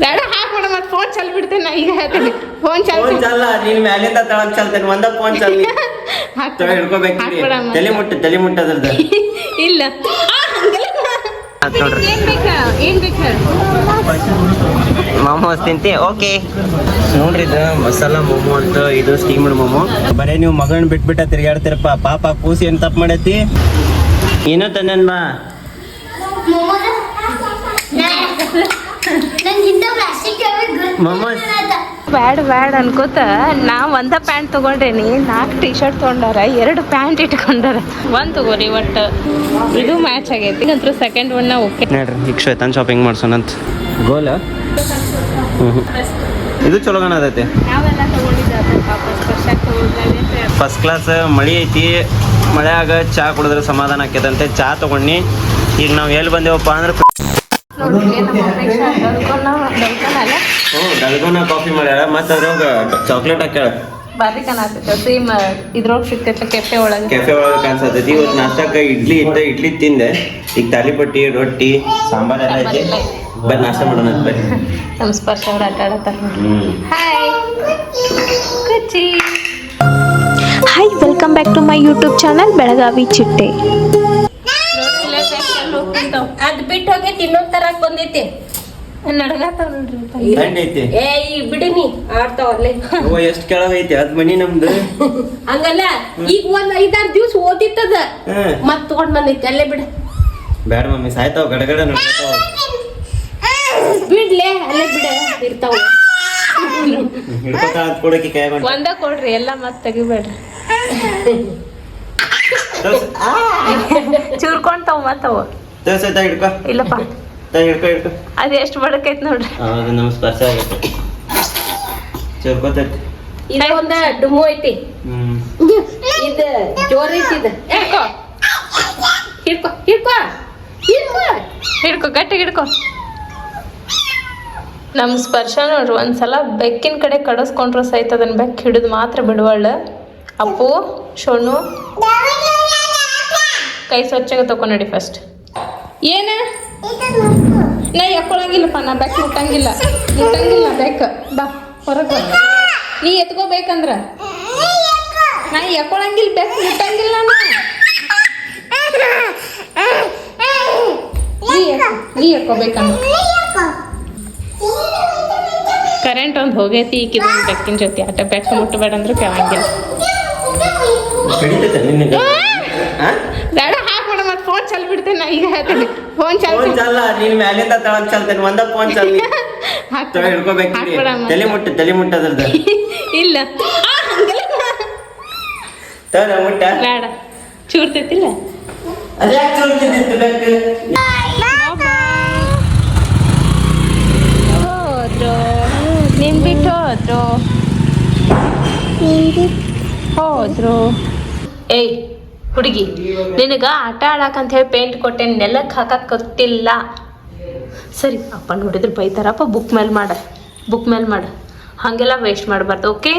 ಬೇಡ ಹಾಕ್ಬೇಡ ಮತ್ತೆ ಫೋನ್ ಚಲ್ ಬಿಡ್ತೇನೆ ನಾ ಈಗ ಹೇಳ್ತೀನಿ ಫೋನ್ ಚಲ್ ಫೋನ್ ಚಲ್ಲ ನೀನ್ ಮ್ಯಾಲಿಂದ ತಳಗ್ ಚಲ್ತೇನೆ ಒಂದ ಫೋನ್ ತಳ ಹಿಡ್ಕೋಬೇಕು ತಲೆ ಮುಟ್ಟು ತಲೆ ಮುಟ್ಟು ಅದ್ರದ್ದು ಇಲ್ಲ. ಆ, ಹಂಗೆಲ್ಲ. ನೋಡ್ರಿ. ಏನ್ ಬೇಕ? ಏನ್ ಬೇಕ? ಮೋಮೋಸ್ ತಿಂತಿ? ಓಕೆ. ನೋಡ್ರಿ ಇದು ಮಸಾಲ ಮೋಮೋ ಅಂತ ಇದು ಸ್ಟೀಮ್ಡ್ ಮೋಮೋ. ಬರೇ ನೀವು ಮಗನ್ ಬಿಟ್ಬಿಟ್ಟ ತಿರ್ಗಾಡ್ತಿರಪ್ಪ ಪಾಪ ಕೂಸಿ ಏನ್ ತಪ್ಪು ಮಾಡೈತಿ ಏನೋ ತಂದನ್ ಬಾ. ಬ್ಯಾಡ ಬ್ಯಾಡ್ ಅನ್ಕೋತ. ನಾ ಒಂದ ಪ್ಯಾಂಟ್ ತಗೊಂಡೇನಿ ನಾಲ್ಕು ಟಿ ಶರ್ಟ್ ತೊಗೊಂಡಾರ ಎರಡು ಪ್ಯಾಂಟ್ ಇಟ್ಕೊಂಡಾರ. ಒಂದ್ ತಗೋರಿ ಒಟ್ಟು. ಇದು ಮ್ಯಾಚ್ ಆಗೈತಿ. ನಂತರ ಸೆಕೆಂಡ್ ಒನ್ ಓಕೆ ನೋಡ್ರಿ ಈಗ ಶ್ವೇತನ್ ಶಾಪಿಂಗ್ ಮಾಡ್ಸೋಣಂತ ಗೋಲ ಇದು ಚಲೋ ಕಾಣತೈತಿ ಫಸ್ಟ್ ಕ್ಲಾಸ್ ಮಳಿ ಐತಿ. ಮಳೆಯಾಗ ಚಾ ಕುಡಿದ್ರೆ ಸಮಾಧಾನ ಆಕೈತಂತೆ ಚಾ ತಗೊಂಡು ಈಗ ನಾವು ಎಲ್ಲಿ ಬಂದೇವಪ್ಪ ಅಂದ್ರೆ ನೋಡ್ರಿ ನಮ್ಮ ಅಪೇಕ್ಷೆ ದೊಡ್ಕೊನ ದೊಡ್ಕೊನಲ್ಲ ಹ್ಞೂ ಡಲ್ಗೋನ ಕಾಫಿ ಮಾಡ್ಯಾಳ ಮತ್ತೆ ಅದ್ರಾಗ ಚಾಕ್ಲೇಟ್ ಹಾಕ್ಯಾಳ. ಬಾರಿ ಕಾಣತೈತೆ ಸೇಮ್ ಇದ್ರೊಳಗೆ ಸಿಗ್ತೈತೆ ಕೆಫೆ ಒಳಗೆ. ಕೆಫೆ ಒಳಗೆ ಕಾಣಿಸ್ತೈತಿ. ಇವತ್ತು ನಾಷ್ಟಕ್ಕೆ ಇಡ್ಲಿ ಇದ್ದ ಇಡ್ಲಿ ತಿಂದೆ. ಈಗ ತಾಲಿಪಟ್ಟಿ ರೊಟ್ಟಿ ಸಾಂಬಾರ್ ಎಲ್ಲ ಐತಿ. ಬರೀ ನಾಷ್ಟ ಮಾಡೋಣ ಅಂತ ಬರ್ರಿ ನಮ್ಮ ಸ್ಪರ್ಶ ಅವ್ರು ಆಟ ಆಡತ್ತಾರ hi Kuchchi hi welcome back to my YouTube channel Belagavi ಚಿಟ್ಟೆ ಅದ್ ಬಿಟ್ಟು ಹೋಗಿ ಇನ್ನೊಂದ್ ತರ ಬಂದೈತಿ. ಐತಿ. ಏ ಈ ಬಿಡಿನಿ ಆಡ್ತಾವಲ್ಲೇ. ಎಷ್ಟು ಕೆಳಗೈತಿ ಅದ್ ಮನಿ ನಮ್ದು. ಹಂಗಲ್ಲ ಈಗ ಒಂದ್ ಐದಾರು ದಿವ್ಸ ಓದಿತ್ತದ. ಹ್ಮ್ ಮತ್ ತಗೊಂಡ್ ಬಂದೈತಿ ಅಲ್ಲೇ ಬಿಡ. ಬ್ಯಾಡ ಮಮ್ಮಿ ಸಾಯ್ತಾವ ಗಡಗಡ ನಡ್ಕೊತಾವ ಬಿಡ್ಲೆ ಅಲ್ಲೇ ಬಿಡ ಇರ್ತಾವ. ಒಂದ ಕೊಡ್ರಿ ಎಲ್ಲ ಮತ್ತೆ ತೆಗಿಬೇಡ್ರಿ. ಚೂರ್ಕೊಂತಾವ ಮತ್ತವ ತೋರ್ಸೈತ ಹಿಡ್ಕೊ. ಇಲ್ಲಪ್ಪ. ತ ಹಿಡ್ಕೊ ಹಿಡ್ಕೊ. ಅದು ಎಷ್ಟು ಬಡಕೈತ್ ನೋಡ್ರಿ. ನಮ್ ನಮ್ಮ ಸ್ಪರ್ಶ ಆಗತ್ತೆ. ಚೂರ್ಕೊತೈತಿ. ಇದ ಒಂದ ಡುಮು ಐತಿ. ಇದ ಜೋರ್ ಐತಿ ಇದ. ಹಿಡ್ಕೊ. ಹಿಡ್ಕೊ ಹಿಡ್ಕೊ. ಹಿಡ್ಕೊ. ಹಿಡ್ಕೊ ಗಟ್ಟಿ ಹಿಡ್ಕೊ. ನಮ್ ಸ್ಪರ್ಶ ನೋಡ್ರಿ ಒಂದ್ಸಲ ಬೆಕ್ಕಿನ ಕಡೆ ಕಡಸ್ಕೊಂಡ್ರು ಸಹಿತ ಅದನ್ನ ಬೆಕ್ಕ ಹಿಡಿದು ಮಾತ್ರ ಬಿಡುವಳ್ಳ ಅಪ್ಪು ಶೋನು ಕೈ ಸ್ವಚ್ಛಗೆ ತಕೊಂಡಿ ಫಸ್ಟ್ ಏನ? ನಾ ಎಕ್ಕೊಳಂಗಿಲ್ಲಪ್ಪ ನಾ ಬೆಕ್ ಮುಟ್ಟಂಗಿಲ್ಲ. ಮುಟ್ಟಂಗಿಲ್ಲ ಬೆಕ್ ಬಾ, ಹೊರಗೆ ನೀ ಎತ್ಕೋಬೇಕಂದ್ರ? ನಾ ಎಕ್ಕೊಳಂಗಿಲ್ಲ ಬೆಕ್ ಮುಟ್ಟಂಗಿಲ್ಲ ನಾ. ಎಕ್ಕೋಬೇಕಂದ್ರ ಕರೆಂಟ್ ಒಂದು ಹೋಗೈತಿ, ಈಕಿದ ಬೆಕ್ಕಿನ ಜೊತೆ. ಆಟ ಬೆಕ್ಕ ಮುಟ್ಟಬೇಡ ಅಂದ್ರೆ ಕೇಳಂಗಿಲ್ಲ ಬೇಡ ಹಾಕೋಣ ಮತ್ತೆ ಫೋನ್ ಚಲ್ ಬಿಡ್ತೇನೆ ನಾ ಈಗ ಹೇಳ್ತೀನಿ. ಫೋನ್ ಚಲ್ ಫೋನ್ ಚಲ್ಲ ನೀನ್ ಮ್ಯಾಲಿಂದ ತಳಕ್ ಚಲ್ತೇನೆ ಒಂದ ಫೋನ್ ಚಲ್ಲಿ ತಳ ಹಿಡ್ಕೋಬೇಕು ತಲೆ ಮುಟ್ಟ ತಲೆ ಮುಟ್ಟ ಅದ್ರದ್ದು. ಇಲ್ಲ. ತಳ ಮುಟ್ಟ? ಬೇಡ. ಚೂರ್ತೈತಿಲ್ಲ? ಅದ್ಯಾಕ್ ಚಲ್ತಿದ್ದಿತ್ತು ಬೆಕ್ಕು ಹೋದ್ರು ನಿನ್ ಬಿಟ್ಟು ಹೋದ್ರು. ಹೋದ್ರು. ಏಯ್ ಹುಡುಗಿ ನಿನಗ ಆಟ ಆಡಕ್ ಅಂತ ಹೇಳಿ ಪೇಂಟ್ ಕೊಟ್ಟೆ ನೆಲಕ್ಕೆ ಹಾಕಕ್ ಗೊತ್ತಿಲ್ಲ. ಸರಿ ಅಪ್ಪ ನೋಡಿದ್ರೆ ಬೈತಾರಪ್ಪ ಬುಕ್ ಮೇಲೆ ಮಾಡ ಬುಕ್ ಮೇಲೆ ಮಾಡ. ಹಾಗೆಲ್ಲ ವೇಸ್ಟ್ ಮಾಡಬಾರ್ದು ಓಕೆ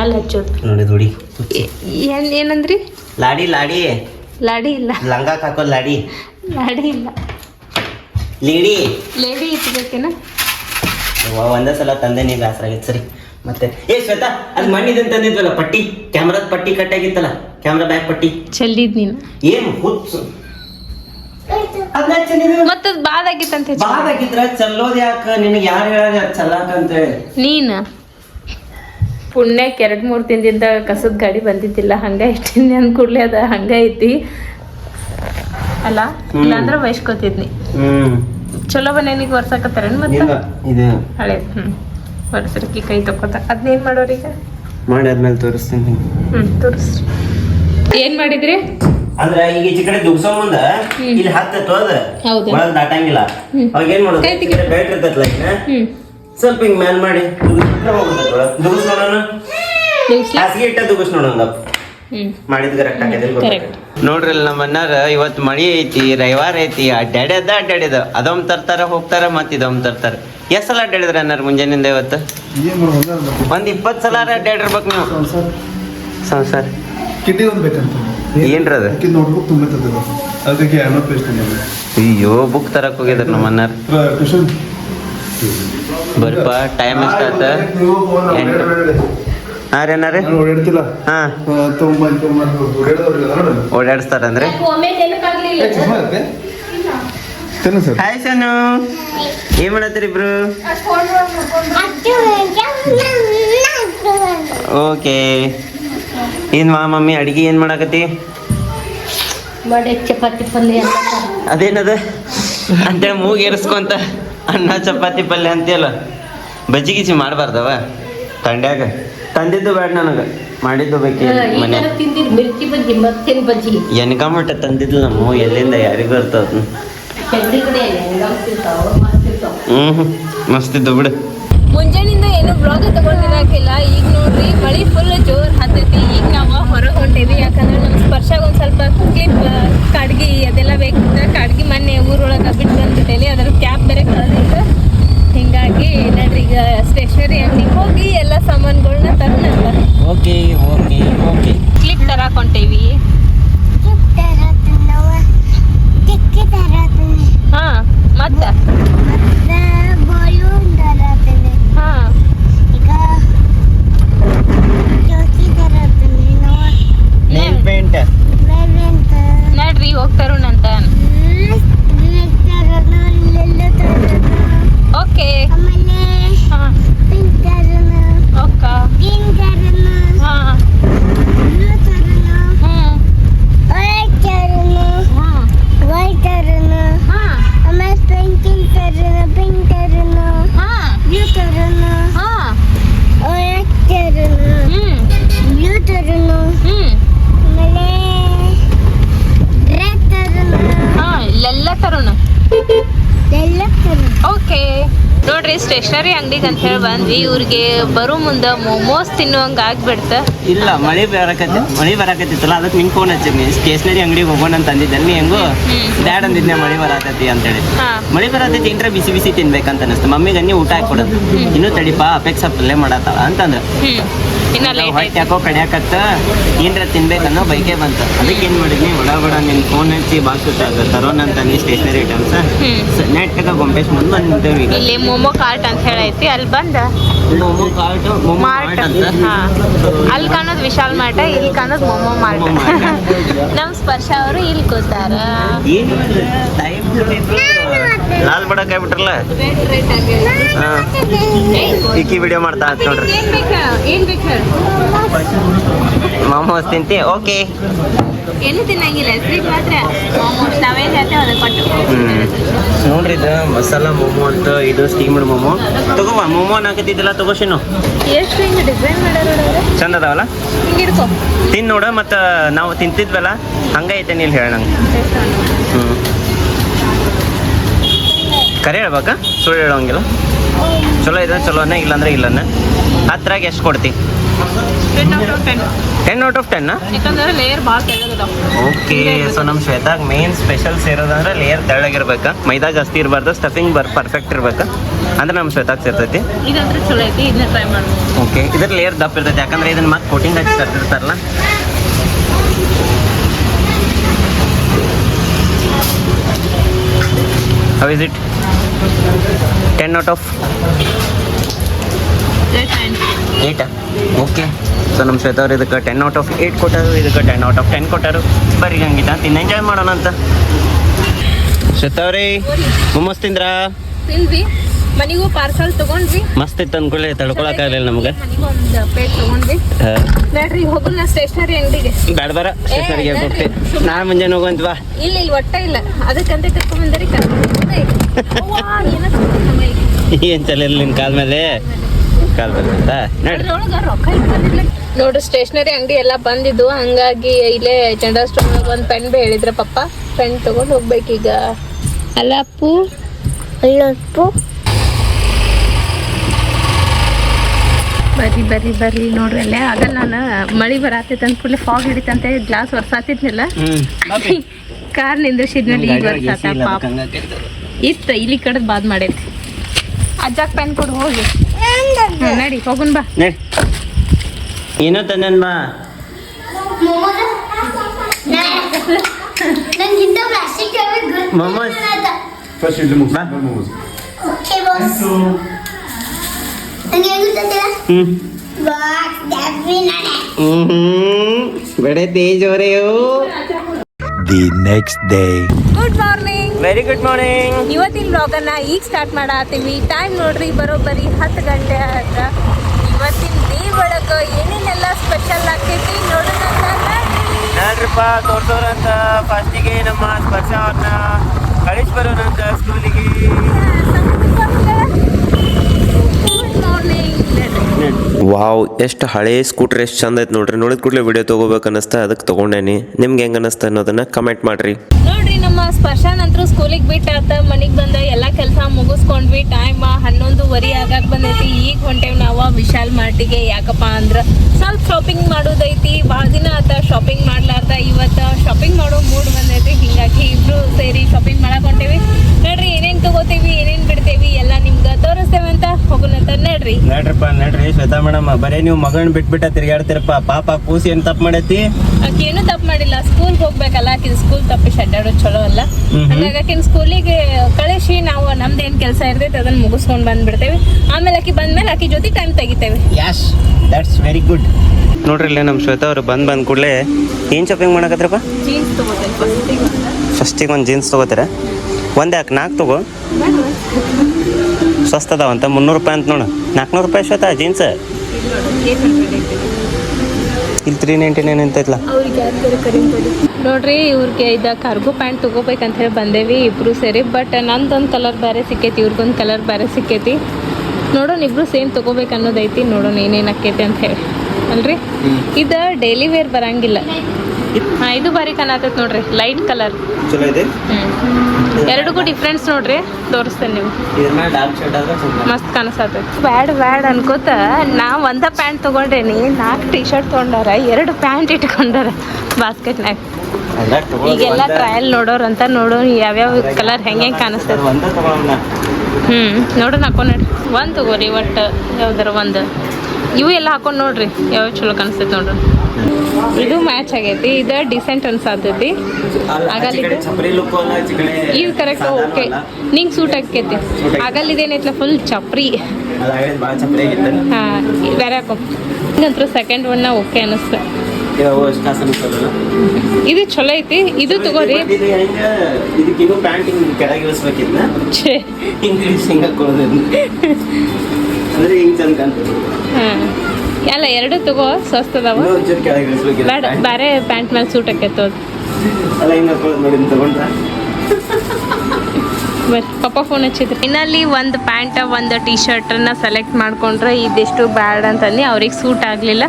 ಅಲ್ಲಿ ಹಚ್ಚೋದು ಏನ್ ಏನಂದ್ರಿ? ಲಾಡಿ ಲಾಡಿ. ಲಾಡಿ ಇಲ್ಲ. ಲಂಗ ಹಾಕೋ ಲಾಡಿ. ಲಾಡಿ ಇಲ್ಲ. ಲೇಡಿ. ಲೇಡಿ ಇಟ್ಬೇಕೇನ? ಒಂದೇ ಸಲ ತಂದೆ ನೀ ಬೇಸರ ಆಗೈತೆ ಸರಿ. ಮತ್ತೆ ಏ ಶ್ವೇತಾ ಅಲ್ಲಿ ಮಣ್ಣಿದಂತ ತಂದಿದ್ವಲ್ಲ ಪಟ್ಟಿ? ಕ್ಯಾಮ್ರಾದ ಪಟ್ಟಿ ಕಟ್ಟಾಗಿತ್ತಲ್ಲ ಕ್ಯಾಮ್ರಾ ಬ್ಯಾಕ್ ಪಟ್ಟಿ? ಚೆಲ್ಲಿದ್ ನೀನು. ಏನು ಹುಚ್ಚು? ಹೆಚ್ಚು ಬಾದ್ ಆಗಿದ್ರ ಚಲ್ಲೋದ್ ಯಾಕ? ನಿನಗೆ ಯಾರು ಹೇಳ. ನೀನ? ಪುಣ್ಯಕ್ಕೆ ಎರಡ್ ಮೂರ್ ದಿನದಿಂದ ಕಸದ ಗಾಡಿ ಬಂದಿದ್ದಿಲ್ಲ ಹಂಗ ಇಷ್ಟಿನ ಅಂದ್ ಕೂಡ್ಲೆ ಅದ ಹಂಗ ಐತಿ. ಅಲ್ಲ ಇಲ್ಲಾಂದ್ರ ಬಯಸ್ಕೊತಿದ್ನಿ ಚಲೋ ಬನ್ನಿ ವರ್ಸಕತ್ತಾರೇನು ಮತ್ತ? ಇಲ್ಲ ಇದು. ಹಳೆ ಹ್ಮ್. ವರ್ಸರ್ಕಿ ಕೈ ತಕೋತ. ಅದನ್ನೇನ್ ಈಗ? ಮಾಡಿ ಆದ್ಮೇಲೆ ತೋರಿಸ್ತೀನಿ ಹ್ಮ್ ತೋರಿಸ್ರಿ ಏನ್ ಮಾಡಿದ್ರಿ? ಅಂದ್ರ ಈಗ ಈಚೆ ಕಡೆ ದುಗ್ಸೋ ಮುಂದ ಇಲ್ಲಿ ಹತ್ತತ್ತು ಅದ. ಹೌದು. ಒಳಗ್ ದಾಟಂಗಿಲ್ಲ. ಅವಾಗ ಏನ್ ಮಾಡೋದು? ಬೆಲ್ಟ್ ಇರ್ತೈತಲ್ಲ ಈಗ? ಹ್ಮ್. ಸ್ವಲ್ಪ ಹಿಂಗ್ ಮ್ಯಾಲ್ ಮಾಡಿ. ದುಗ್ಸ್ ನೋಡೋಣ? ಹಾಸಿಗೆ ಇಟ್ಟ ದುಗ್ಸ್ ನೋಡೋಣ ಹ್ಮ್. ಮಾಡಿದ್ ಕರೆಕ್ಟ್ ಆಗೈತೆ. ನೋಡ್ರಿ ನಮ್ಮ ಅಣ್ಣಾರ ಇವತ್ತು ಮಳಿ ಐತಿ ರವಿವಾರ ಐತಿ ಅಡ್ಡಾಡ್ಯದ ಅಡ್ಡಾಡ್ಯದ ಅದೊಮ್ ತರ್ತಾರ ಹೋಗ್ತಾರ ಮತ್ ಇದೊಮ್ ತರ್ತಾರ. ಎಷ್ಟ್ ಸಲ ಅಡ್ಡಾಡಿದ್ರ ಅನ್ನಾರ ಮುಂಜಾನಿಂದ ಇವತ್ತು? ಒಂದು ಇಪ್ಪತ್ತು ಸಲ ಅಡ್ಡಾಡಿರ್ಬೇಕು ನೀವು. ಸಂಸಾರ ಸಂಸಾರ ಒಂದು ಬೇಕಂತ. ಏನ್ರದು ಅದು? ಅದಕ್ಕೆ ಪೇಸ್ಟ್ ಅಯ್ಯೋ ಬುಕ್ ತರಕ್ ಹೋಗಿದ್ರು ನಮ್ಮ ಅನ್ನಾರ ಬರ್ಪ ಟೈಮ್ ಎಷ್ಟಾತ ಹಾರೇನಾರೆ ಓಡಾಡ್ತಿಲ್ಲ. ಹಾ. ತೊಗೊಂಬಂದು ತಿನ್ನು ಸರ್. ಹಾಯ್ ಸನು. ಏನ್ ಮಾಡತ್ತೀರಿ ಇಬ್ರು? ಓಕೆ ಏನ್ ಮಾ ಮಮ್ಮಿ ಅಡಿಗೆ ಏನ್ ಮಾಡಕತ್ತಿ? ಬಡೆ ಚಪಾತಿ ಪಲ್ಯ ಅಂತ ಅದೇನದ? ಅಂತೇಳಿ ಮೂಗೇರಿಸ್ಕೊಂತ ಅನ್ನ ಚಪಾತಿ ಪಲ್ಯ ಅಂತೀಯಲ್ಲ? ಬಜ್ಜಿ ಗಿಜಿ ಮಾಡಬಾರ್ದವ ತಂಡ್ಯಾಗ. ತಂದಿದ್ದು ಬೇಡ ನನಗೆ. ಮಾಡಿದ್ದು ಬೇಕೇ ಮನೆ ತರ ತಿಂದಿದ್ ಮಿರ್ಚಿ ಬಜ್ಜಿ ಮತ್ತೇನ್ ಬಜ್ಜಿ? ಎನ್ಕಮಟ್ಟ ತಂದಿದ್ಲು ನಮ್ಮ ಎಲ್ಲಿಂದ ಯಾರಿಗೂ ಬರ್ತದ ಮಸ್ತಿದ್ದು ಬಿಡು. ಮುಂಜಾನಿಂದ ಏನು ಬ್ಲಾಗ್ ತಗೊಂಡಿರಾಕಿಲ್ಲ ಈಗ ನೋಡ್ರಿ ಮಳಿ ಫುಲ್ ಜೋರ್ ಹತ್ತೈತಿ. ಈಗ ನಾವು ಹೊರಗೆ ಹೊಂಟೇವಿ. ಯಾಕಂದ್ರೆ ನಮ್ಮ ಸ್ಪರ್ಶಾಗ ಒಂದು ಸ್ವಲ್ಪ ಕ್ಲಿಪ್ ಕಾಡ್ಗಿ ಅದೆಲ್ಲ ಬೇಕಿದ್ರೆ ಕಾಡ್ಗಿ ಮೊನ್ನೆ ಊರೊಳಗೆ ಬಿಟ್ಟು ಬಂದ್ಬಿಟ್ಟೇಲಿ ಅದ್ರ ಕ್ಯಾಪ್ ಬೇರೆ ಕಳೆದಿತ್ತು ಹಿಂಗಾಗಿ ನಡ್ರಿ ಈಗ ಸ್ಟೇಷನರಿ ಅಂಗಡಿ ಹೋಗಿ ಎಲ್ಲ ಸಾಮಾನುಗಳನ್ನ ತರೋಣ ಓಕೆ ಓಕೆ ಓಕೆ ಕ್ಲಿಪ್ ತರಕ್ ಹೊಂಟೇವಿ. ಹಾ ಮತ್ತ ಹಾ ನೇಲ್ ಪೇಂಟ್ ನಡ್ರಿ ಹೋಗ್ತಾರೋಣಂತ ಓಕೆ ಹಾ ಓಕ ಹಾ ಹ್ಮ್ ಹ್ಮ್ ಹಾ ಹಾ ಹಾ ಹ್ಮ್ ಹ್ಮ್ ಹಾ ಇಲ್ಲೆಲ್ಲ ತರೋಣ ಓಕೆ ನೋಡ್ರಿ ಸ್ಟೇಷನರಿ ಅಂಗಡಿಗೆ ಅಂತ ಹೇಳಿ ಬಂದ್ವಿ. ಇವ್ರಿಗೆ ಬರೋ ಮುಂದೆ ಮೋಮೋಸ್ ತಿನ್ನುವಂಗ ಆಗ್ಬಿಡ್ತ. ಇಲ್ಲ ಮಳೆ ಬರಕತ್ತಿ ಮಳೆ ಬರಕತ್ತಿತ್ತಲ್ಲ ಅದಕ್ಕೆ ನಿಂಗೆ ಫೋನ್ ಹಚ್ಚಿದ್ನಿ ಸ್ಟೇಷನರಿ ಅಂಗಡಿಗೆ ಹೋಗೋಣ ಅಂತ ಅಂದಿದ್ದೆ. ನೀ ಹೆಂಗು ಡ್ಯಾಡ್ ಅಂದಿದ್ನೆ ಮಳೆ ಬರಕತ್ತಿ ಅಂತೇಳಿ ಹೇಳಿ. ಮಳೆ ಬರತೈತಿ ಏನ್ರ ಬಿಸಿ ಬಿಸಿ ತಿನ್ಬೇಕಂತ ಅನಿಸ್ತು. ಮಮ್ಮಿಗೆ ಅನ್ನಿ ಊಟ ಹಾಕೊಡೋದು ಇನ್ನೂ ತಡಿಪಾ ಅಪೇಕ್ಷ ಪಲ್ಯ ಮಾಡತ್ತಾಳ ಅಂತಂದ್ರೆ. ಇನ್ನ ಲೇಟ್ ಹೊಟ್ಟೆ ಯಾಕೋ ಕಡಿಯಾಕತ್ತ? ಏನ್ರ ತಿನ್ಬೇಕನ್ನೋ ಬೈಕೆ ಬಂತ. ಅದಕ್ಕೆ ಏನ್ ಮಾಡಿದ್ನಿ? ಒಡ ಬಡ ನಿನ್ ಫೋನ್ ಹಚ್ಚಿ ಬಾಕ್ಸ್ ತರೋಣ ಅಂತ ನೀ ಸ್ಟೇಷನರಿ ಐಟಮ್ಸ್ ಹ್ಮ್. ಗೊಂಬೆ ಗೊಂಬೇಸ್ ಮುಂದೆ ಬಂದಿದ್ದೇವೆ ಇಲ್ಲಿ ಮೊಮೋ ಕಾರ್ಟ್ ಅಂತ ಹೇಳೈತಿ. ಅಲ್ಲಿ ಬಂದ. ಮಾರ್ಟ್ ಅಲ್ಲಿ ಕಾಣೋದು ವಿಶಾಲ್ ಮಾರ್ಟ್ ಇಲ್ಲಿ ಕಾಣೋದು ಮೊಮೋ ಮಾರ್ಟ್. ನಮ್ ಸ್ಪರ್ಶ ಅವರು ಇಲ್ಲಿ ಕೂತಾರ. ಏನ್ ಟೈಮ್ ಲಾಲ್ ಬಡಕ್ ಆಗ್ಬಿಟ್ರಲ್ಲ ಹಾ. ಇಕ್ಕಿ ವಿಡಿಯೋ ಮಾಡ್ತಾ ನೋಡ್ರಿ. ಏನ್ ಬೇಕ? ಏನ್ ಬೇಕ? ಹೇಳು ಮಾಮೋಸ್ ತಿಂತಿ? ಓಕೆ ಏನು ತಿನ್ನಂಗಿಲ್ಲ ಸ್ವೀಟ್ ಮಾತ್ರ ಮೊಮೋಸ್ ನಾವೇನ್ ಹೇಳ್ತೇವೆ ಅದಕ್ಕೆ ಕೊಟ್ಟು. ನೋಡ್ರಿ ಇದು ಮಸಾಲ ಮೊಮೋ ಅಂತ ಇದು ಸ್ಟೀಮ್ಡ್ ಮೊಮೋ. ತಗೋವ ಮೊಮೋ ಹಾಕತ್ತಿದ್ದಿಲ್ಲ ತಗೋಶಿನು ಎಷ್ಟು ಹಿಂಗೆ ಡಿಸೈನ್ ನೋಡವ್ರೆ ಚಂದ ಅದಾವಲ್ಲ? ಹಿಂಗೆ ಹಿಡ್ಕೊ ತಿನ್ ನೋಡ ಮತ್ತು ನಾವು ತಿಂತಿದ್ವಲ್ಲ ಹಂಗೈತೆ ನೀಲ್ ಹೇಳ ನಂಗೆ. ಹ್ಞೂ ಕರೆ ಹೇಳ್ಬೇಕಾ? ಸುಳ್ಳು ಹೇಳೋಂಗಿಲ್ಲ. ಚಲೋ ಇದೆ ಚಲೋನೇ ಇಲ್ಲಾಂದ್ರೆ ಇಲ್ಲನ್ನ ಹತ್ರಾಗ ಎಷ್ಟು ಕೊಡ್ತಿ? Ten out of ten ten out of ten ಯಾಕಂದ್ರೆ ಲೇಯರ್ ಭಾಳ ತೆಳ್ಳಗದಾವ ಓಕೆ ಸೊ ನಮ್ಮ ಶ್ವೇತಾಗ ಮೇನ್ ಸ್ಪೆಷಲ್ ಸೇರೋದಂದ್ರೆ ಲೇಯರ್ ತೆಳ್ಳಗಿರ್ಬೇಕು? ಮೈದಾ ಜಾಸ್ತಿ ಇರಬಾರ್ದು ಸ್ಟಫಿಂಗ್ ಬರ್ ಪರ್ಫೆಕ್ಟ್ ಇರ್ಬೇಕು? ಅಂದ್ರೆ ನಮ್ಮ ಶ್ವೇತಾಗ ಸೇರ್ತೈತಿ. ಇದಂದ್ರೆ ಚಲೋ ಐತಿ ಇದನ್ನ ಟ್ರೈ ಮಾಡ್ಬೋದು ಓಕೆ ಇದ್ರ ಲೇಯರ್ ದಪ್ಪ ಇರ್ತೈತಿ ಯಾಕಂದ್ರೆ ಇದನ್ನ ಮತ್ತೆ ಕೋಟಿಂಗ್ ಹಚ್ಚಿ ತರ್ತಿರ್ತಾರಲ್ಲ how is it ten out of ಏಯ್ಟಾ okay so ನಮ್ಮ ಶ್ವೇತ ಅವ್ರು ಇದಕ್ಕೆ ಟೆನ್ ಔಟ್ ಆಫ್ ಏಯ್ಟ್ ಕೊಟ್ಟರು ಇದಕ್ಕೆ ಟೆನ್ ಔಟ್ ಆಫ್ ಟೆನ್ ಕೊಟ್ಟರು. ಬರೀ ಹಂಗಿತ ತಿನ್ನ ಎಂಜಾಯ್ ಮಾಡೋಣ ಅಂತ. ಶ್ವೇತ ಅವ್ರಿ ಹುಮ್ಮಸ್ ತಿಂದ್ರಾ? ತಿಂದ್ವಿ. ಮನಿಗೂ ಪಾರ್ಸಲ್ ತಗೊಂಡ್ವಿ. ಮಸ್ತ್ ಇತ್ತು ಅನ್ಕೊಳ್ಳಿ ತಡ್ಕೊಳಕ್ ಆಗಲಿಲ್ಲ ನಮ್ಗೆ. ನೋಡ್ರಿ ಹೋಗೋಣ ಸ್ಟೇಷನರಿ ಅಂಗಡಿಗೆ. ಬೇಡ ಬರ ಸ್ಟೇಷನರಿಗೆ ಹೋಗ್ತಿ. ನಾ ಮುಂಜಾನೆ ಹೋಗುವಂತ ಬಾ. ಇಲ್ಲ ಇಲ್ಲಿ ಒಟ್ಟ ಇಲ್ಲ. ಅದಕ್ಕಂತ ಕರ್ಕೊಂಡ್ಬಂದರಿ ಏನ್ ಚಲ ನಿನ್ ಕಾಲ್ ಮೇಲೆ. ಕಾಲ್ ನೋಡು. ಸ್ಟೇಷನರಿ ಅಂಗಡಿ ಎಲ್ಲಾ ಬಂದಿದ್ದು. ಹಂಗಾಗಿ ಇಲ್ಲೇ ಜನರಲ್ ಸ್ಟೋರ್ ಒಂದು ಪೆನ್ ಬಿ ಹೇಳಿದ್ರ ಪಪ್ಪ ಪೆನ್ ತಗೊಂಡ್ ಹೋಗ್ಬೇಕೀಗ. ಅಲ್ಲ ಅಪ್ಪು ಬರ್ರಿ ಬರ್ರಿ ಬರ್ರಿ ನೋಡ್ರಿ ಅಲ್ಲೇ ಆಗ ನಾನು. ಮಳಿ ಬರತ್ತೈತೆ ಅಂದ ಕೂಡಲೇ ಫಾಗ್ ಹಿಡಿತಂತೆ ಗ್ಲಾಸ್ ವರ್ಸಾತಿದ್ನಲ್ಲ ಹ್ಮ್ ಕಾರ್ ನಿಂದ್ರಿಸಿದ್ನಲ್ಲಿ ಈಗ ವರ್ಸಾತ ಪಾಪ. ಇತ್ತ ಇಲ್ಲಿ ಕಡದ್ ಬಾದ್ ಮಾಡೈತಿ. ಅಜ್ಜಾಕ್ ಪೆನ್ ಕೊಡು ಹೋಗಿ. ನಡಿ ಹೋಗುನ್ ಬಾ. ಏನೋ ತಂದನ್ ಬಾ. ಮೊಮೋಸ್ ಬಾ. ಮುಗಿಸ್ ಹ್ಮ್ next day the next day. Good morning very good morning ಇವತ್ತಿನ ಬ್ಲಾಗನ್ನ ಈಗ ಸ್ಟಾರ್ಟ್ ಮಾಡತ್ತೀವಿ. ಟೈಮ್ ನೋಡ್ರಿ ಬರೋಬ್ಬರಿ ಹತ್ತು ಗಂಟೆ ಆದ್ರ. ಇವತ್ತಿನ ಡೇ ಒಳಗೆ ಏನೇನೆಲ್ಲ ಸ್ಪೆಷಲ್ ಆಗ್ತೈತಿ ನೋಡೋಣ ನೋಡ್ರಿಪ್ಪ ತೋರ್ಸೋರಂತ ಫಸ್ಟಿಗೆ ನಮ್ಮ ಸ್ಪರ್ಶ ಅವ್ರನ್ನ ಕಳಿಸ್ ಬರೋಣಂತ ಸ್ಕೂಲಿಗೆ ಗುಡ್ ಮಾರ್ನಿಂಗ್ ವಾವ್ ಎಷ್ಟು ಹಳೆ ಸ್ಕೂಟರ್ ಎಷ್ಟು ಚಂದ ಐತೆ ನೋಡ್ರಿ. ನೋಡಿದ ಕೂಡಲೇ ವಿಡಿಯೋ ತೊಗೋಬೇಕು ಅನ್ನಿಸ್ತಾ ಅದಕ್ಕೆ ತೊಗೊಂಡೇನಿ. ನಿಮ್ಗೆ ಹೆಂಗೆ ಅನ್ನಿಸ್ತಾ ಅನ್ನೋದನ್ನ ಕಮೆಂಟ್ ಮಾಡಿರಿ. ನಮ್ಮ ಸ್ಪರ್ಶ ನಂತರ ಸ್ಕೂಲಿಗೆ ಬಿಟ್ಟಾತ ಮನೆಗೆ ಬಂದ ಎಲ್ಲ ಕೆಲಸ ಮುಗಿಸ್ಕೊಂಡ್ವಿ. ಟೈಮ್ ಹನ್ನೊಂದುವರೆ ಆಗಾಕ್ ಬಂದೈತಿ. ಈಗ ಹೊಂಟೇವ್ ನಾವು ವಿಶಾಲ್ ಮಾರ್ಟಿಗೆ. ಯಾಕಪ್ಪ ಅಂದ್ರೆ ಸ್ವಲ್ಪ ಶಾಪಿಂಗ್ ಮಾಡೋದೈತಿ. ಭಾಳ ದಿನ ಆತ ಶಾಪಿಂಗ್ ಮಾಡ್ಲಾರ್ದ. ಇವತ್ತು ಶಾಪಿಂಗ್ ಮಾಡೋ ಮೂಡ್ ಬಂದೈತಿ. ಹಿಂಗಾಗಿ ಇಬ್ರು ಸೇರಿ ಶಾಪಿಂಗ್ ಮಾಡಕ್ ಹೊಂಟೇವಿ. ನೋಡ್ರಿ ಏನೇನ್ ತಗೋತೀವಿ ಏನೇನ್ ಬಿಡ್ತೇವಿ ಎಲ್ಲ ನಿಮ್ಗೆ ಅಂತ ಹೋಗೋಣಂತ ನೋಡ್ರಿ. ನೋಡ್ರಿಪ್ಪ ನೋಡ್ರಿ ಶ್ವೇತಾ ಮೇಡಮ್. ಬರೇ ನೀವು ಮಗನ್ ಬಿಟ್ಬಿಟ್ಟ ತಿರ್ಗಾಡ್ತಿರಪ್ಪ ಪಾಪ ಕೂಸಿ ಏನ್ ತಪ್ಪ ಮಾಡೈತಿ? ಏನು ತಪ್ಪ ಮಾಡಿಲ್ಲ. ಸ್ಕೂಲ್ ಹೋಗ್ಬೇಕಲ್ಲ. ಸ್ಕೂಲ್ ತಪ್ಪಿಸಿ ಅಡ್ಡಾಡೋದು ಚಲೋ ಅಲ್ಲ? ಹ್ಮ್. ಹಂಗಾಗಿ ಆಕಿನ ಸ್ಕೂಲಿಗೆ ಕಳಿಸಿ ನಾವು ನಮ್ದು ಏನು ಕೆಲಸ ಇರ್ತೈತೆ ಅದನ್ನ ಮುಗಿಸ್ಕೊಂಡು ಬಂದ್ಬಿಡ್ತೇವೆ. ಆಮೇಲೆ ಆಕಿ ಬಂದ್ಮೇಲೆ ಆಕಿ ಜೊತೆ ಟೈಮ್ ತೆಗಿತೇವೆ. ಯಸ್ ದಟ್ಸ್ ವೆರಿ ಗುಡ್ ನೋಡ್ರಿ ಇಲ್ಲೇ ನಮ್ಮ ಶ್ವೇತಾ ಅವ್ರು ಬಂದು ಬಂದ ಕೂಡಲೇ ಏನು ಶಾಪಿಂಗ್ ಮಾಡಕತ್ರಪ್ಪ? ಜೀನ್ಸ್ ತಗೋತೇನೆ ಫಸ್ಟಿಗೆ ಒಂದು. ಜೀನ್ಸ್ ತೊಗೋತೀರ? ಒಂದು ಯಾಕೆ ನಾಲ್ಕು ತಗೋ. ಸ್ವಸ್ತದ ಅದಾವಂತ ಮುನ್ನೂರು ರೂಪಾಯಿ ಅಂತ ನೋಡು. ನಾಲ್ಕುನೂರು ರೂಪಾಯಿ ಶ್ವೇತಾ ಜೀನ್ಸ್ ಇಲ್ಲಿ ತ್ರೀ ನೈಂಟಿ ನೈನ್ ಅಂತೈತ್ಲ ನೋಡ್ರಿ ಇವ್ರಿಗೆ ಇದ ಕಾರ್ಗೋ ಪ್ಯಾಂಟ್ ತಗೋಬೇಕಂತ ಹೇಳಿ ಬಂದೇವಿ ಇಬ್ರು ಸೇರಿ. ಬಟ್ ನಂದೊಂದು ಕಲರ್ ಬೇರೆ ಸಿಕ್ಕೈತಿ ಇವ್ರಿಗೊಂದು ಕಲರ್ ಬೇರೆ ಸಿಕ್ಕೈತಿ. ನೋಡೋಣ ಇಬ್ರು ಸೇಮ್ ತಗೋಬೇಕು ಅನ್ನೋದೈತಿ ನೋಡೋಣ ಏನೇನು ಆಕೈತಿ ಅಂತ ಹೇಳಿ. ಅಲ್ರಿ? ಇದು ಡೈಲಿ ವೇರ್ ಬರಂಗಿಲ್ಲ. ಹಾಂ ಇದು ಬಾರಿ ಕಾಣತೈತಿ ನೋಡ್ರಿ ಲೈಟ್ ಕಲರ್ ಚಲೋ ಇದೆ? ಎರಡಿಗೂ ಡಿಫ್ರೆನ್ಸ್ ನೋಡ್ರಿ ತೋರಿಸ್ತೇನೆ ನೀವು ಮಸ್ತ್ ಕಾಣಿಸ್ತೈತಿ. ಬ್ಯಾಡ್ ಬ್ಯಾಡ್ ಅನ್ಕೋತ ನಾ ಒಂದ ಪ್ಯಾಂಟ್ ತಗೊಂಡೇನಿ ನಾಲ್ಕು ಟೀ ಶರ್ಟ್ ತೊಗೊಂಡಾರ ಎರಡು ಪ್ಯಾಂಟ್ ಇಟ್ಕೊಂಡಾರ ಬಾಸ್ಕೆಟ್ನಾಗ ಈಗೆಲ್ಲ ಟ್ರಯಲ್ ನೋಡೋರು ಅಂತ ನೋಡೋ ಯಾವ್ಯಾವ ಕಲರ್ ಹೆಂಗೆ ಕಾಣಿಸ್ತದೆ ಹ್ಞೂ ನೋಡೋಣ ಹಾಕೊಂಡು ನೋಡ್ರಿ. ಒಂದು ತಗೋರಿ ಒಟ್ಟು ಯಾವ್ದಾರ ಒಂದು. ಇವು ಎಲ್ಲ ಹಾಕೊಂಡು ನೋಡ್ರಿ ಯಾವ ಚಲೋ ಕಾಣಿಸ್ತೈತಿ ನೋಡ್ರಿ. ಇದು ಮ್ಯಾಚ್ ಆಗೈತಿ. ಇದು ಡಿಸೆಂಟ್ ಅನ್ಸಾತೈತಿ. ಆಗಲ್ಲ ಇದು ಕರೆಕ್ಟ್ ಓಕೆ. ನಿಂಗ್ ಸೂಟ್ ಆಕೈತಿ ಆಗಲ್ಲ ಇದೇನೈತ್ಲ ಫುಲ್ ಚಪ್ರಿ. ಹಾಂ ಬೇರೆ ಹಾಕೋ. ಸೆಕೆಂಡ್ ಒನ್ನ ಓಕೆ ಅನಿಸ್ತು ಇದು ಚಲೋ ಐತಿ. ಇದು ತಗೋರಿ. ಇದಕ್ಕಿನ್ನೂ ಪ್ಯಾಂಟ್ ಹಿಂಗ್ ಕೆಳಗೆ ಇಳಿಸ್ಬೇಕಿದ್ನ ಛೇ. ಹಿಂಗ್ ಇಳಿಸಿ ಹಾಕೊಳ್ಳೋದು ಅಂದ್ರೆ ಹಿಂಗ್ ಚಂದ ಕಾಣ್ತದೆ. ಹಾಂ. ಅಲ್ಲ ಎರಡು ತಗೋ ಇಳಿಸ್ಬೇಕಿಲ್ಲ ಬೇಡ ಬೇರೆ ಪ್ಯಾಂಟ್ ಮೇಲೆ ಸೂಟ್ ತಗೊಂಡ್ರ? ಪಪ್ಪ ಫೋನ್ ಹಚ್ಚಿದ್ರು. ಇನ್ನಲ್ಲಿ ಒಂದು ಪ್ಯಾಂಟ್ ಒಂದು ಟಿ ಶರ್ಟನ್ನ ಸೆಲೆಕ್ಟ್ ಮಾಡ್ಕೊಂಡ್ರೆ ಇದಿಷ್ಟು ಬ್ಯಾಡ್ ಅಂತಂದು ಅವ್ರಿಗೆ ಸೂಟ್ ಆಗಲಿಲ್ಲ.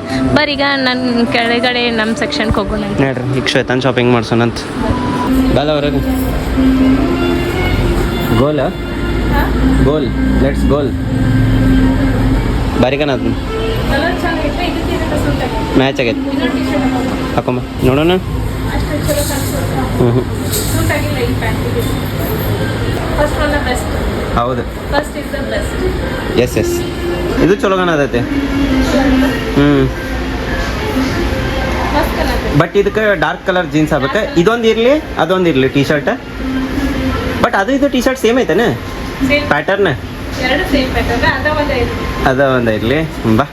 ಈಗ ನನ್ನ ಕೆಳಗಡೆ ನಮ್ಮ ಸೆಕ್ಷನ್ಗೆ ಹೋಗೋಣ ಅಂತ. ನೋಡ್ರಿ ಈಗ ಶ್ವೇತಾನ್ ಶಾಪಿಂಗ್ ಮಾಡ್ಸೋಣಂತ ಬಾಲ ಅವ್ರಿಗೆ ಗೋಲ್? Goal let's goal. ಬಾರಿಕನ ಅದು ಮ್ಯಾಚ್ ಆಗೈತೆ. ಹಾಕೊಂಬ. ನೋಡೋಣ. ಹ್ಞೂ ಹ್ಞೂ ಹೌದು. ಎಸ್ ಎಸ್ ಇದು ಚಲೋ ಕಾಣತೈತೆ. ಹ್ಞೂ ಬಟ್ ಇದಕ್ಕೆ ಡಾರ್ಕ್ ಕಲರ್ ಜೀನ್ಸ್ ಆಗ್ಬೇಕು ಇದೊಂದು ಇರಲಿ ಅದೊಂದು ಇರಲಿ ಟೀ ಶರ್ಟ್ ಬಟ್ ಅದು ಇದು ಟೀ ಶರ್ಟ್ ಸೇಮ್ ಐತೇನೆ ಪ್ಯಾಟರ್ನ್ ಅದ ಒಂದ ಇರ್ಲಿ. ಬಾ.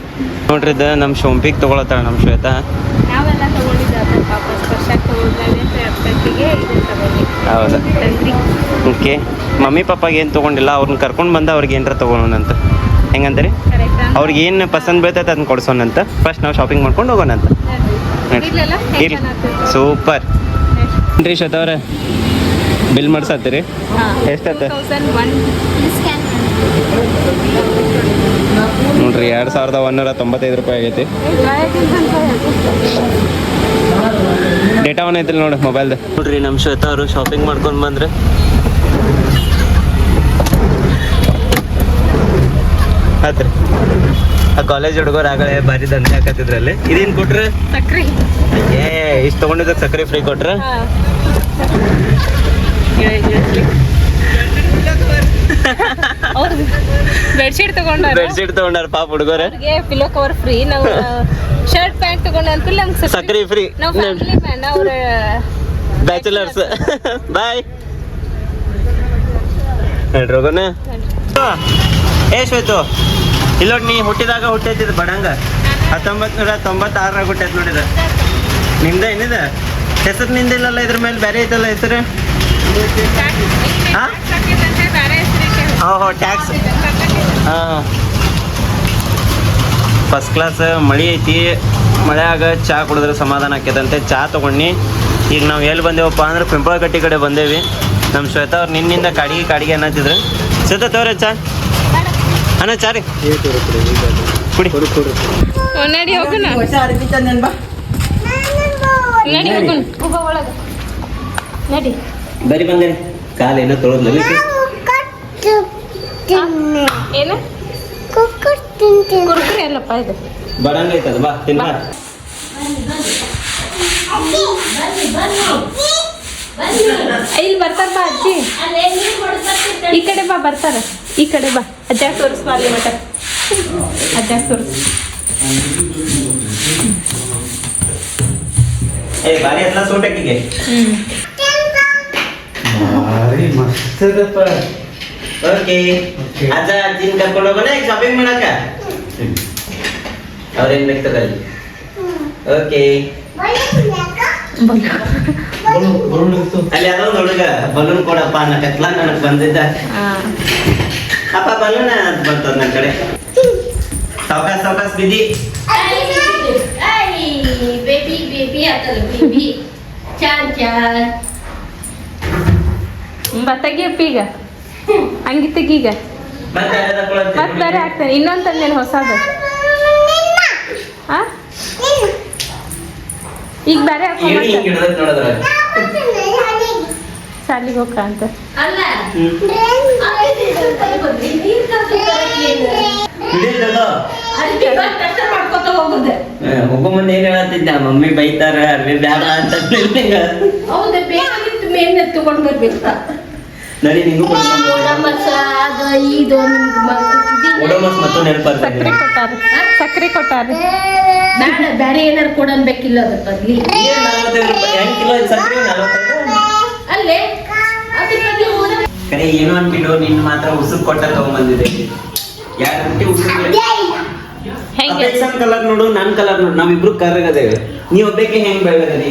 ನೋಡ್ರಿ ಇದು ನಮ್ಮ ಶೋಂಪಿಗೆ ತೊಗೊಳತ್ತಾಳ ನಮ್ಮ ಶ್ವೇತಾ. ಹೌದು? ಓಕೆ. ಮಮ್ಮಿ ಪಪ್ಪಾಗ ಏನು ತೊಗೊಂಡಿಲ್ಲ ಅವ್ರನ್ನ ಕರ್ಕೊಂಡು ಬಂದ ಅವ್ರಿಗೆ ಏನಾರ ತೊಗೊಳೋಣಂತ. ಹೆಂಗಂದ್ರಿ? ಅವ್ರಿಗೆ ಏನು ಪಸಂದ್ ಬೀಳ್ತೈತೆ ಅದನ್ನ ಕೊಡ್ಸೋಣಂತ. ಫಸ್ಟ್ ನಾವು ಶಾಪಿಂಗ್ ಮಾಡ್ಕೊಂಡು ಹೋಗೋಣಂತ. ಇರ್ಲಿ. ಸೂಪರ್. ರೀ ಶ್ವೇತಾ ಅವ್ರ? ಬಿಲ್ ಮಾಡ್ಸತ್ತೀರಿ ಎಷ್ಟಾಯ್ತು ತೌಸಂಡ್ ಒನ್ ನೋಡ್ರಿ ಎರಡು ಸಾವಿರದ ಒಂದೂರ ತೊಂಬತ್ತೈದು ರೂಪಾಯಿ ಆಗೈತಿ. ಡೇಟಾ ಒನ್ ಐತಿಲ್ಲ ನೋಡಿ ಮೊಬೈಲ್ದು ನೋಡ್ರಿ ನಮ್ಮ ಶ್ವೇತಾ ಅವರು ಶಾಪಿಂಗ್ ಮಾಡ್ಕೊಂಡು ಬಂದ್ರೆ. ಆತ್ರಿ. ಆ ಕಾಲೇಜ್ ಹುಡುಗರು ಆಗಲೇ ಭಾರಿ ದಂಧೆ ಹಾಕತ್ತಿದ್ರಲ್ಲಿ. ಇದೇನು ಕೊಟ್ರೆ? ಸಕ್ರಿ. ಏ ಇಷ್ಟು ತೊಗೊಂಡಿದ್ದಕ್ಕೆ ಸಕ್ಕರೆ ಫ್ರೀ ಕೊಟ್ರೆ? ಅವ್ರು ಬೆಡ್ಶೀಟ್ ತಗೊಂಡಾರ? ಬೆಡ್ಶೀಟ್ ತೊಗೊಂಡಾರ ಪಾಪ ಹುಡುಗರು. ಪಿಲೋ ಕವರ್ ಫ್ರೀ ನಾವು ಶರ್ಟ್ ಪ್ಯಾಂಟ್ ತಗೊಂಡ ಅಂತ ನಮ್ಗೆ ಸಕ್ರೆ ಫ್ರೀ ನಾವು ಫ್ಯಾಮಿಲಿ ಮ್ಯಾನ್ ಅವ್ರ ಬ್ಯಾಚುಲರ್ಸ್ ಬಾಯ್ ಹೇಳ್ರಿ ಹೋಗೋಣ ಏ ಶ್ವೇತು ಇಲ್ಲೋಡ್ ನೀ ಹುಟ್ಟಿದಾಗ ಹುಟ್ಟೈತಿದ್ ಬಡಂಗ. ಹತ್ತೊಂಬತ್ ನೂರ ತೊಂಬತ್ತಾರರಾಗ ಹುಟ್ಟೈತೆ ನೋಡಿದ. ನಿಮ್ದ ಏನಿದೆ? ಹೆಸರು ನಿಂದಿಲ್ಲಲ್ಲ ಇದ್ರ ಮೇಲೆ ಬೇರೆ ಐತಲ್ಲ ಹೆಸರು? ಹಾಂ? ಓಹೋ ಟ್ಯಾಕ್ಸ್ ಹಾಂ. ಫಸ್ಟ್ ಕ್ಲಾಸ್ ಮಳೆ ಐತಿ. ಮಳೆಯಾಗ ಚಹಾ ಕುಡಿದ್ರೆ ಸಮಾಧಾನ ಆಕೈತಂತೆ ಚಹಾ ತೊಗೊಂಡು ಈಗ ನಾವು ಎಲ್ಲಿ ಬಂದೇವಪ್ಪ ಅಂದ್ರೆ ಪಿಂಪಳಕಟ್ಟಿ ಕಡೆ ಬಂದೇವಿ. ನಮ್ಮ ಶ್ವೇತಾ ಅವ್ರು ನಿನ್ನಿಂದ ಕಾಡಿಗೆ ಕಾಡಿಗೆ ಅನ್ನತ್ತಿದ್ರು. ಶ್ವೇತಾ ತೋರೆ ಚಾ. ಅಣ್ಣ ಚಾ ರೀ. ಕುಡಿ. ನಡಿ. ಹೋಗೋಣ ನಡಿ ಹೋಗೋಣ ಕಾಲು ಏನೋ? ತೊಳೆದ್ಲ ಏನು ಎಲ್ಲಪ್ಪ ಅಲ್ಲಪ್ಪ ಇದು. ಬಡಂಗ ಐತದ ಬಾ ತಿನ್ಬಾ ಇಲ್ಲಿ ಬರ್ತಾರ ಬಾ ಅಜ್ಜಿ. ಈ ಕಡೆ ಬಾ ಬರ್ತಾರ. ಈ ಕಡೆ ಬಾ. ಅಜ್ಜ ತೋರಿಸ್ ಬಾ ಅಲ್ಲಿ ಮಟ ಅಜ್ಜ ತೋರಿಸ್. ಏ ಬಾರಿ ಎಲ್ಲ ಸೋಟಕ್ಕಿಗೆ? ಹ್ಮ್. ಭಾರಿ ಮಸ್ತ್ ಅದಪ್ಪ ಓಕೆ ಅಜ್ಜ ಅಜ್ಜಿನ ಕರ್ಕೊಂಡು ಹೋಗೋಣ ಈಗ ಶಾಪಿಂಗ್ ಮಾಡಕ ಅವ್ರೇನ್ ಬೇಕು ತಗೊಳ್ಳಿ ಓಕೆ ಅಲ್ಲಿ ಅದೊಂದು ಹುಡುಗ ಬಲೂನ್ ಕೊಡಪ್ಪ ಅನ್ನಕತ್ಲ ನನಗ್ ಬಂದಿದ್ದ ಅಪ್ಪ ಬಲೂನ್ ಅಂತ ಬರ್ತದ ನನ್ನ ಕಡೆ ಸಾವಕಾಶ ಸಾವಕಾಶ ಬಿದ್ದಿ ಬೇಬಿ ಬೇಬಿ ಆತಲ್ಲ ಬೇಬಿ ಚಾನ್ ಚಾನ್ ಬಾ ತೆಗಿಯಪ್ಪ ಈಗ ಹಂಗಿ ತೆಗೀಗ ಮತ್ತೆ ಬೇರೆ ಹಾಕ್ತೇನೆ ಇನ್ನೊಂದ್ ತಂದೇನು ಹೊಸದು. ಆ? ಈಗ ಬೇರೆ ಶಾಲಿಗೆ ಹೋಗ ಅಂತ. ಹೋಗೋ ಮುಂದೆ ಏನ್ ಹೇಳತ್ತಿದ್ದ? ಮಮ್ಮಿ ಬೈತಾರ ಅರ್ವಿ ಬೇಡ ಅಂತ. ತಗೊಂಡ್ ಬರ್ಬೇಕು. ನಡಿ ನಿಂಗೂ ಓಡಮಸ ಮತ್ತು ನೆನಪಾಗ್ತದೆ ಸಕ್ರೆ ಕೊಟ್ಟಾರ. ಸಕ್ರೆ ಕೊಟ್ಟಾರ. ಬೇಡ ಬೇರೆ ಏನಾರು ಕೊಡನ್ಬೇಕಿಲ್ಲ ಅದ್ರ ಬದ್ಲಿ ಹೆಂಗ್ ಕಿಲೋ ಸಕ್ಕರೆ ಅಲ್ಲೇ? ಕರೆ ಏನೋ ಅನ್ಬಿಡು ನಿನ್ ಮಾತ್ರ ಉಸುಕ್ ಕೊಟ್ಟ ತಗೊಂಬಂದಿದೆ. ಯಾರ ಗಂಟೆ ಉಸುಕ್ ಹೆಂಗೆ? ಕಲರ್ ನೋಡು ನನ್ ಕಲರ್ ನೋಡು. ನಾವಿಬ್ರು ಕರ್ರಗದೇವೆ ನೀವ್ ಒಬ್ಬಕ್ಕೆ ಹೆಂಗ್ ಬೆಳಗದಿ?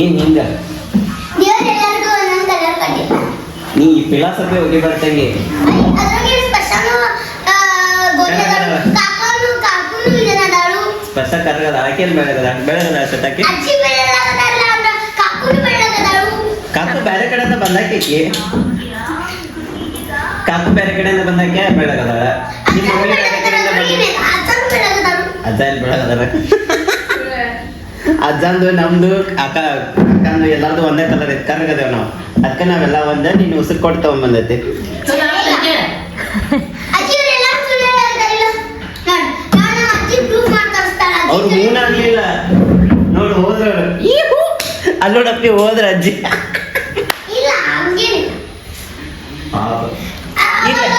ಏನ್ ಹಿಂಗ ನೀ ಫಿಲಾಸಫಿ ಹೋಗಿ ಬರ್ತಂಗೆ. ಸ್ಪರ್ಶ ಕರ್ರಗದ ಆಕೇನ್ ಬೆಳಗದ ಬೆಳಗದ ಬೆಳ್ಳದಾಳು ಕಾಕು ಬೇರೆ ಕಡೆಯಿಂದ ಬಂದಾಕೈತಿ ಕಾಕು ಬೇರೆ ಕಡೆಯಿಂದ ಬಂದಾಕೆ ಬೆಳಗದಾಳ ನಿಮ್ಮ ಮಮ್ಮಿ ಬೇರೆ ಕಡೆಯಿಂದ ಬಂದ ಅಜ್ಜ ಇಲ್ಲಿ ಬೆಳಗದಾರ ಅಜ್ಜಂದು ನಮ್ದು ಅಕ್ಕ ಅಕ್ಕಂದು ಎಲ್ಲಾರ್ದು ಒಂದೇ ಕಲರ್ ಇತ್ತು ಕರ್ಗದೇವ್ ನಾವು. ಅದಕ್ಕೆ ನಾವೆಲ್ಲ ಒಂದ ನೀನು ಉಸಿರು ಕೊಟ್ಟು ತಗೊಂಬಂದೈತಿ ಅವ್ರು ಮೂನಾಗ್ಲಿಲ್ಲ. ನೋಡು ಹೋದ್ರ ಅಲ್ಲೋಡಪ್ಪಿ ಹೋದ್ರ ಅಜ್ಜಿ.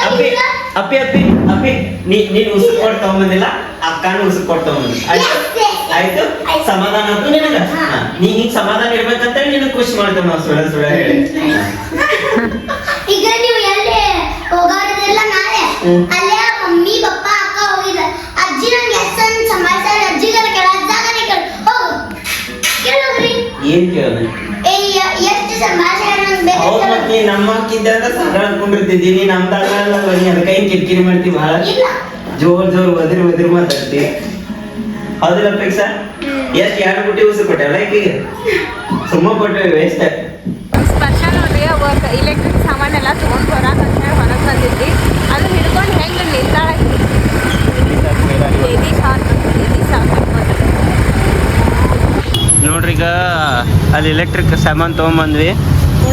ಅಪ್ಪಿ ಅಪ್ಪಿ ಅಪ್ಪಿ ಅಪ್ಪಿ ನೀ ನೀನು ಉಸಿರು ಕೊಟ್ಟು ತಗೊಂಬಂದಿಲ್ಲ ಅಕ್ಕನೂ ಉಸಿರು ಕೊಟ್ಟು ತಗೊಂಬಂದಿಲ್ಲ ಆಯ್ತು? ಸಮಾಧಾನ ಆಯ್ತು ನಿನಗ. ನೀ ಹಿಂಗ್ ಸಮಾಧಾನ ಇರ್ಬೇಕಂತ ನಿನಗೆ ಖುಷಿ ಮಾಡ್ತೇವೆ ನಾವು ಸುಳ್ಳ ಸುಳ್ಳ ಹೇಳಿ. ಈಗ ನೀವು ಎಲ್ಲಿ ಹೋಗೋದಿಲ್ಲ ನಾಳೆ. ಅಲ್ಲೇ ಮಮ್ಮಿ ಪಪ್ಪ ಅಕ್ಕ ಹೋಗಿದ ಅಜ್ಜಿ ನಂಗೆ ಎಷ್ಟನ್ ಸಂಭಾಷಣೆ ಅಜ್ಜಿಗರ ಕೇಳ ಅಜ್ಜಾಗನೆ ಕೇಳ. ಹೋಗು. ಕೇಳೋಗ್ರಿ ಏನ್ ಕೇಳೋದು? ಎಷ್ಟು ಹೌದ್ ಮತ್ ನೀ ನಮ್ಮ ಅಕ್ಕಿದ್ದಾಗ ಸಾಧಾರಣ ಅನ್ಕೊಂಡಿರ್ತಿದ್ದಿ ನೀ ನಮ್ದಾಗ ಅದಕ್ಕೆ ಕಿರಿಕಿರಿ ಮಾಡ್ತಿ ಬಹಳ. ಜೋರ್ ಜೋರ್ ಒದರಿ ಒದರಿ ಮಾತಾಡ್ತಿ. ಹೌದಿಲ್ಲ ಅಪೇಕ್ಷ? ಎಷ್ಟು ಎರಡು ಬುಟ್ಟಿ ಉಸಿ ಕೊಟ್ಟೆ ಅಲ್ಲ ಈಕಿಗೆ ಸುಮ್ಮ ಕೊಟ್ಟೆ ವೇಸ್ಟ್ ಸ್ಪರ್ಶ ನೋಡ್ರಿ ಅವಾಗ ಇಲೆಕ್ಟ್ರಿಕ್ ಸಾಮಾನೆಲ್ಲ ತೊಗೊಂಡು ಬರಾಕ ಅಂತ ಹೇಳಿ ಹೊರಗೆ ಬಂದಿದ್ವಿ. ಅದು ಹಿಡ್ಕೊಂಡು ಹೆಂಗೆ ನಿಲ್ತಾಳ ಬೇಬಿ ಶಾರ್ಟ್ ಬೇಬಿ ಶಾರ್ಟ್ ನೋಡ್ರಿ ಈಗ ಅಲ್ಲಿ ಎಲೆಕ್ಟ್ರಿಕ್ ಸಾಮಾನು ತಗೊಂಬಂದ್ವಿ.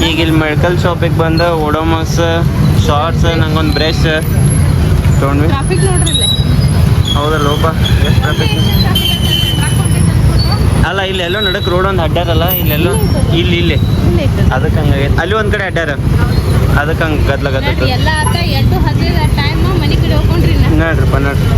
ಈಗ ಇಲ್ಲಿ ಮೆಡಿಕಲ್ ಶಾಪಿಗೆ ಬಂದು ಓಡೋಮಸ್ ಶಾರ್ಟ್ಸ್ ನಂಗೊಂದು ಬ್ರಷ್ ತಗೊಂಡ್ವಿ. ಟ್ರಾಫಿಕ್ ನೋಡ್ರಿ ಹೌದಲ್ಲ ಒಬ್ಬ ಎಷ್ಟು ಟ್ರಾಫಿಕ್ ಅಲ್ಲ ಇಲ್ಲೆಲ್ಲೋ ನಡಕ್ ರೋಡ್ ಒಂದು ಅಡ್ಡಾರಲ್ಲ ಇಲ್ಲೆಲ್ಲೋ? ಇಲ್ಲಿ ಇಲ್ಲಿ. ಇಲ್ಲೇ ಅದಕ್ಕೆ ಹಂಗಾಗೈತೆ ಅಲ್ಲಿ ಒಂದು ಕಡೆ ಅಡ್ಡಾರ. ಅದಕ್ಕೆ ಹಂಗೆ ಗದ್ಲ ಗದ್ಲ ಎಲ್ಲ ನೋಡ್ರಿಪ್ಪ ನೋಡ್ರಿ